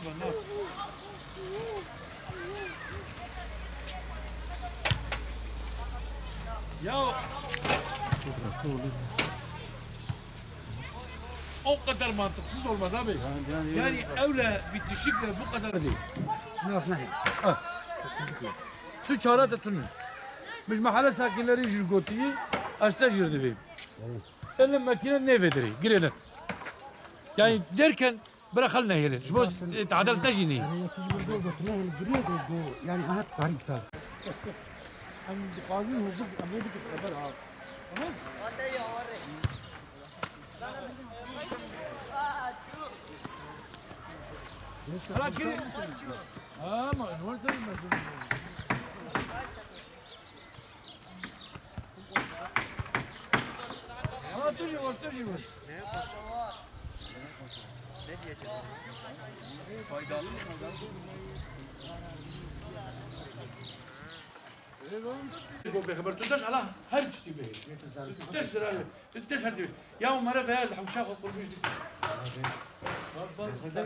haber ne? Ya o kadar mantıksız olmaz abi. Yani evle bitişikle bu kadar değil. Nasıl ne? Tu çare de tunun. Müş mahalle sakinleri jir gotiyi açta jir dibi. Elle makine ne vediri girenet. Yani derken برا خلنا هي جوز تعادل تجيني يعني أنا تعرفت خلاص كده آه ما انور تجي ما Faydalı mı? يقول بخ برتدش على هل تشتي به تشتر هذا تشتر تبي يا مرة في هذا حمشاق وقول بيش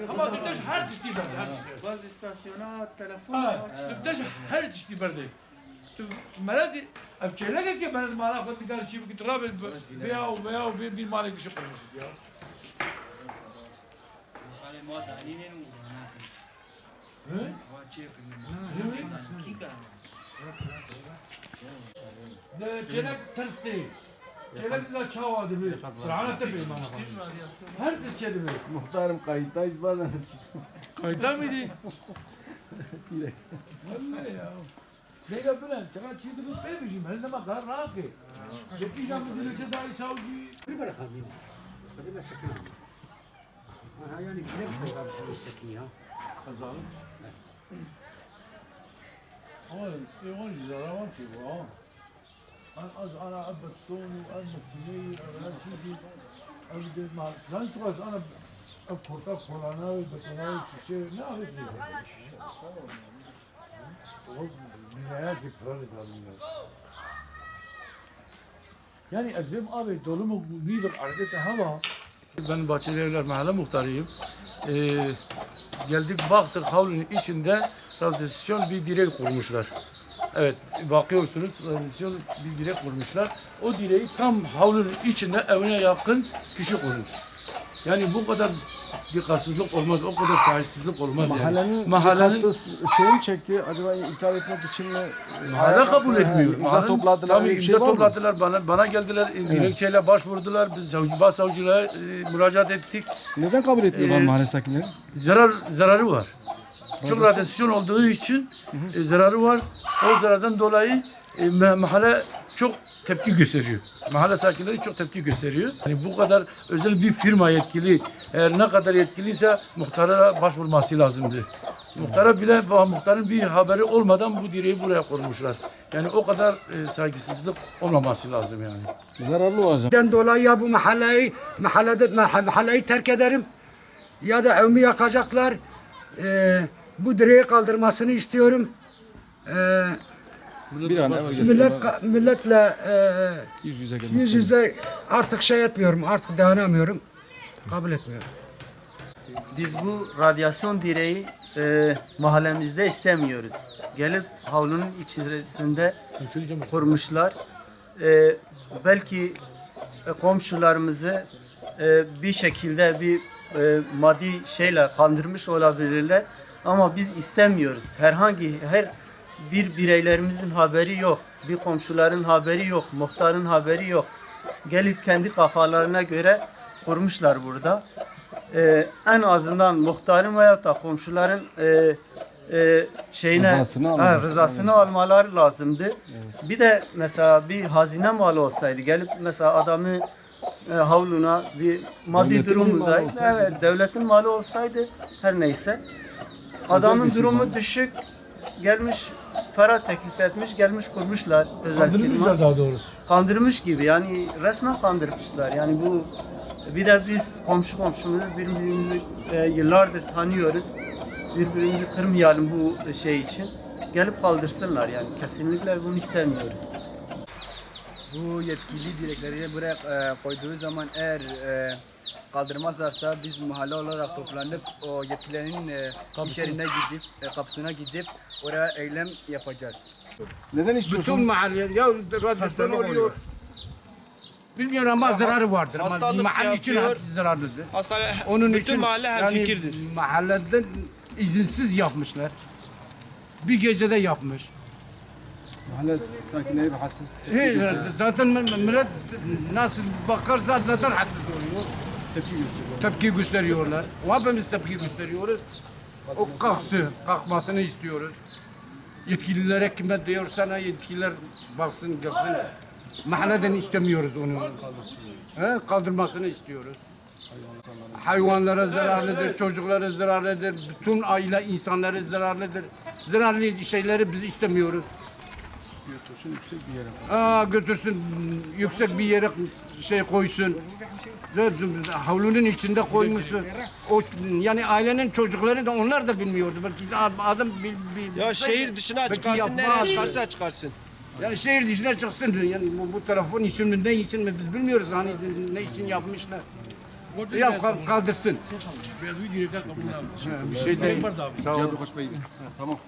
خما تدش هل تشتي برد باز استاسيونات تلفون تدش هل تشتي برد مرادي أبجلك كي مراد ما رافض قال شيء بكتراب بيا وبيا وبيا مالك شو قلنا ale moda, ni ne mu na. Eh? Wa che pe ni. Ne celak tırstı. Celak da çavadı bir. Lanet de bir bana. Her tür kelime. Muhtarım kayıttayız bazen. Kayıtta mıydı? Direkt. Vallahi ya. 내가 그냥 제가 지들은 빼주지 맨날 막 나라게 제피자면 이제 다이 사오지 그래 Ha, yani gidersin tabii şunu istekin ya. Kazanın. Evet. Ama e, yoğun güzel ama ki bu ha. Ben az ana abbet sonu, abbet kuleyi, abbet şeyi, abbet mal. Lan tuğaz ana kurta kolana, betona, şişe, ne alıp ne? O dünyaya tekrar edemiyor. Yani azim abi dolumu bir bir ardet hava. Ben Bahçeli Evler Mahalle Muhtarıyım. Ee, geldik baktık havlunun içinde radyasyon bir direk kurmuşlar. Evet bakıyorsunuz radyasyon bir direk kurmuşlar. O direği tam havlunun içinde evine yakın kişi kurmuş. Yani bu kadar dikkatsizlik olmaz, o kadar sahipsizlik olmaz Mahallenin, yani. Mahallenin şey mi çekti? Acaba iptal etmek için mi? Mahalle kabul etmiyor. İmza Mahallenin- topladılar. Tabii şey imza mı? topladılar. Bana, bana geldiler. Dilekçeyle başvurdular. Biz savcı, başsavcılığa e, müracaat ettik. Neden kabul etmiyorlar Ee, mahalle sakinleri? Zarar zararı var. Çok radyasyon olduğu için e, zararı var. O zarardan dolayı e, ma- mahalle çok tepki gösteriyor. Mahalle sakinleri çok tepki gösteriyor. Yani bu kadar özel bir firma yetkili, eğer ne kadar yetkiliyse muhtara başvurması lazımdı. Muhtara bile, muhtarın bir haberi olmadan bu direği buraya kurmuşlar. Yani o kadar e, saygısızlık olmaması lazım yani. Zararlı olacak. Den dolayı ya bu mahalleyi mahallede mah- mahalleyi terk ederim ya da evimi yakacaklar. Ee, bu direği kaldırmasını istiyorum. Ee, Bir an evvel millet milletle e, Yüz yüze gelmek yüz yüze artık şey etmiyorum. Artık dayanamıyorum. Kabul etmiyorum. Biz bu radyasyon direği e, mahallemizde istemiyoruz. Gelip havlunun içerisinde kurmuşlar. E, belki e, komşularımızı e, bir şekilde bir e, maddi şeyle kandırmış olabilirler. Ama biz istemiyoruz. Herhangi her bir bireylerimizin haberi yok. Bir komşuların haberi yok. Muhtarın haberi yok. Gelip kendi kafalarına göre kurmuşlar burada. Ee, en azından muhtarın veya da komşuların e, e, şeyine Rızasını ha, rızasını almaları lazımdı. Bir de mesela bir hazine malı olsaydı gelip mesela adamı e, havluna bir maddi durumu zayıf, olsaydı. evet devletin malı olsaydı her neyse adamın bir durumu düşük gelmiş para teklif etmiş gelmiş kurmuşlar özel firma Kandırmışlar daha doğrusu. kandırmış gibi yani resmen kandırmışlar. Yani bu bir de biz komşu komşumuzu birbirimizi e, yıllardır tanıyoruz. Birbirimizi kırmayalım bu şey için. Gelip kaldırsınlar yani kesinlikle bunu istemiyoruz. Bu yetkili direkleri buraya e, koyduğu zaman eğer e, kaldırmazlarsa biz mahalle olarak toplanıp o yetkililerin e, iş yerine gidip e, kapısına gidip oraya eylem yapacağız. Neden istiyorsunuz? Bütün mahalle ya radyasyon oluyor. Bilmiyorum ama zararı vardır. Ama hastalık mahalle için yapıyor. hepsi zararlıdır. Hastane, Onun bütün için mahalle hem yani fikirdir. Mahalleden izinsiz yapmışlar. Bir gecede yapmış. Mahalle sakinleri rahatsız. He, zaten millet nasıl bakarsa zaten hassas oluyor. Tepki gösteriyor. Tepki gösteriyorlar. O hepimiz tepki gösteriyoruz. O kalksın, kalkmasını istiyoruz. Yetkililere kime diyorsana yetkililer baksın, gelsin. Mahalleden istemiyoruz onu. He, kaldırmasını istiyoruz. Hayvanlara zararlıdır, çocuklara zararlıdır, bütün aile insanlara zararlıdır. Zararlı şeyleri biz istemiyoruz. Götürsün yüksek bir yere. Aa, götürsün yüksek bir yere şey koysun. Havlunun içinde koymuşsun. O yani ailenin çocukları da onlar da bilmiyordu. Belki adam bil, bil, Ya şehir dışına belki çıkarsın, nereye çıkarsa çıkarsın. Yani şehir dışına çıksın. Yani bu, bu tarafın için mi ne için mi biz bilmiyoruz hani ne için yapmışlar. Ya kal- kaldırsın. Bir şey değil. Sağ ol. Koç Bey. Tamam.